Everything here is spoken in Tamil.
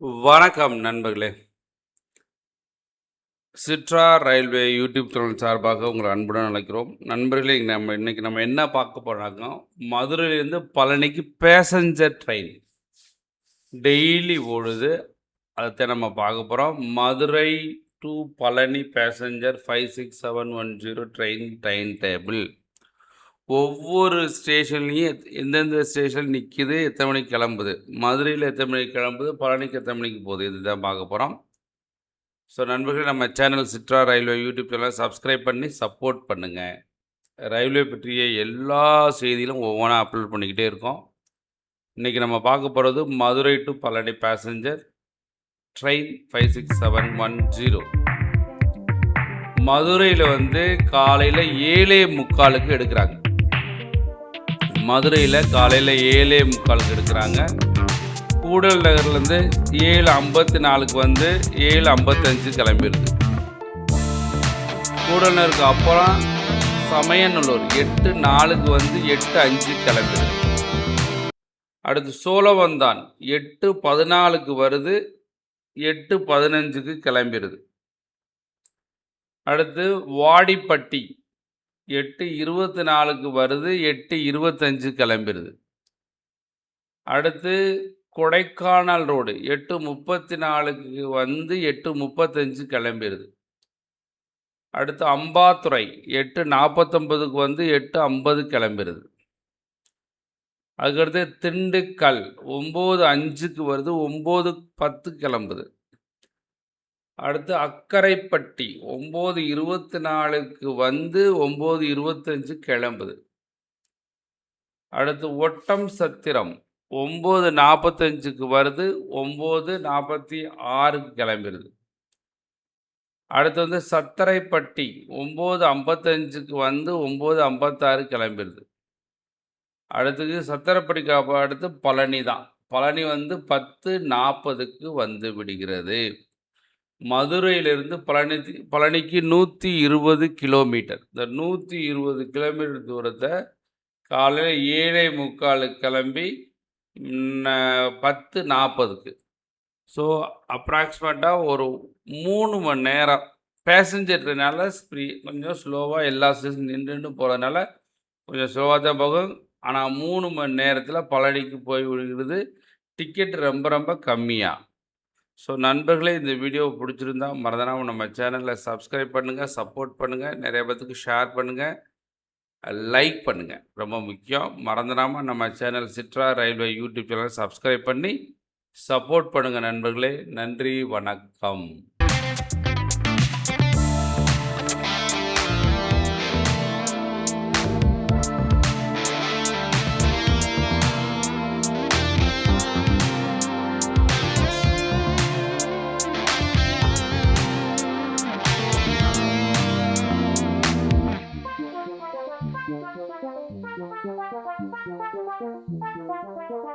வணக்கம் நண்பர்களே. சிட்ரா ரயில்வே யூடியூப் சேனல் சார்பாக உங்களை அன்புடன் அழைக்கிறோம். நண்பர்களே நம்ம இன்னைக்கு நம்ம என்ன பார்க்க போறோம்னா மதுரையிலேருந்து பழனிக்கு பேசஞ்சர் ட்ரெயின் டெய்லி ஓடுது. அதை நம்ம பார்க்க போகிறோம் Madurai to Palani passenger five six seven one zero train time table ஒவ்வொரு ஸ்டேஷன்லேயும் எந்தெந்த ஸ்டேஷன் நிற்கிது எத்தனை மணிக்கு கிளம்புது? மதுரையில் எத்தனை மணிக்கு கிளம்புது? பழனிக்கு எத்தனை மணிக்கு போகுது? இதுதான் பார்க்க போகிறோம் ஸோ நண்பர்கள் நம்ம channel Chitra railway YouTube channel subscribe பண்ணி சப்போர்ட் பண்ணுங்கள் ரயில்வே பற்றிய எல்லா செய்தியிலும் ஒவ்வொன்றா அப்லோட் பண்ணிக்கிட்டே இருக்கோம். இன்றைக்கி நம்ம பார்க்க போகிறது Madurai to Palani passenger train five six seven one zero மதுரையில் வந்து காலையில் ஏழே முக்காலுக்கு எடுக்கிறாங்க. மதுரையில் காலையில் ஏழே முக்காலுக்கு எடுக்கிறாங்க. கூடல் நகர்லேருந்து ஏழு ஐம்பத்தி நாலுக்கு வந்து ஏழு ஐம்பத்தஞ்சு கிளம்பிடுது. கூடல் நகருக்கு அப்புறம் சமயநல்லூர் எட்டு நாலுக்கு வந்து எட்டு அஞ்சு கிளம்பிடுது. அடுத்து சோழவந்தான் எட்டு பதினாலுக்கு வருது எட்டு பதினஞ்சுக்கு கிளம்பிடுது. அடுத்து வாடிப்பட்டி எட்டு இருபத்தி நாலுக்கு வருது எட்டு இருபத்தஞ்சு கிளம்பிடுது அடுத்து கொடைக்கானல் ரோடு எட்டு முப்பத்தி நாலுக்கு வந்து எட்டு முப்பத்தஞ்சு கிளம்பிடுது அடுத்து அம்பாத்துறை எட்டு நாற்பத்தொம்பதுக்கு வந்து எட்டு ஐம்பது கிளம்பிடுது அதுக்கடுத்து திண்டுக்கல் ஒம்பது அஞ்சுக்கு வருது ஒம்பது பத்து கிளம்புது. அடுத்து அக்கரைப்பட்டி. ஒம்பது இருபத்தி நாலுக்கு வந்து ஒம்பது இருபத்தஞ்சு கிளம்புது. அடுத்து ஒட்டம் சத்திரம். ஒம்பது நாற்பத்தஞ்சுக்கு வருது. ஒம்பது நாற்பத்தி ஆறுக்கு கிளம்பிடுது அடுத்து வந்து சத்தரைப்பட்டி. ஒம்பது ஐம்பத்தஞ்சுக்கு வந்து ஒம்பது ஐம்பத்தாறு கிளம்பிடுது அடுத்தது சத்தரைப்பட்டி அடுத்து பழனி தான் பழனி வந்து பத்து நாற்பதுக்கு வந்து விடுகிறது. மதுரையிலிருந்து பழனி பழனிக்கு நூற்றி இருபது கிலோமீட்டர். இந்த நூற்றி இருபது கிலோமீட்டர் தூரத்தை காலையில் ஏழே முக்காலுக்கு கிளம்பி பத்து நாற்பதுக்கு ஸோ அப்ராக்சிமேட்டாக ஒரு மூணு மணி நேரம். பேசஞ்சர்னால ஸ்ப்ரீ கொஞ்சம் ஸ்லோவாக எல்லா ஸ்டேஷன் நின்று போகிறதுனால கொஞ்சம் ஸ்லோவாக தான் போகும். ஆனால் மூணு மணி நேரத்தில் பழனிக்கு போய் விடுகிறது. டிக்கெட் ரொம்ப ரொம்ப கம்மியாக ஸோ நண்பர்களே இந்த வீடியோ பிடிச்சிருந்தா மறந்துடாமல் நம்ம சேனலில் சப்ஸ்கிரைப் பண்ணுங்கள் சப்போர்ட் பண்ணுங்கள் நிறைய பேர்த்துக்கு ஷேர் பண்ணுங்கள் லைக் பண்ணுங்கள் ரொம்ப முக்கியம். மறந்துடாமல் நம்ம channel Chitra railway YouTube channel subscribe பண்ணி சப்போர்ட் பண்ணுங்கள் நண்பர்களே. நன்றி வணக்கம். Thank you.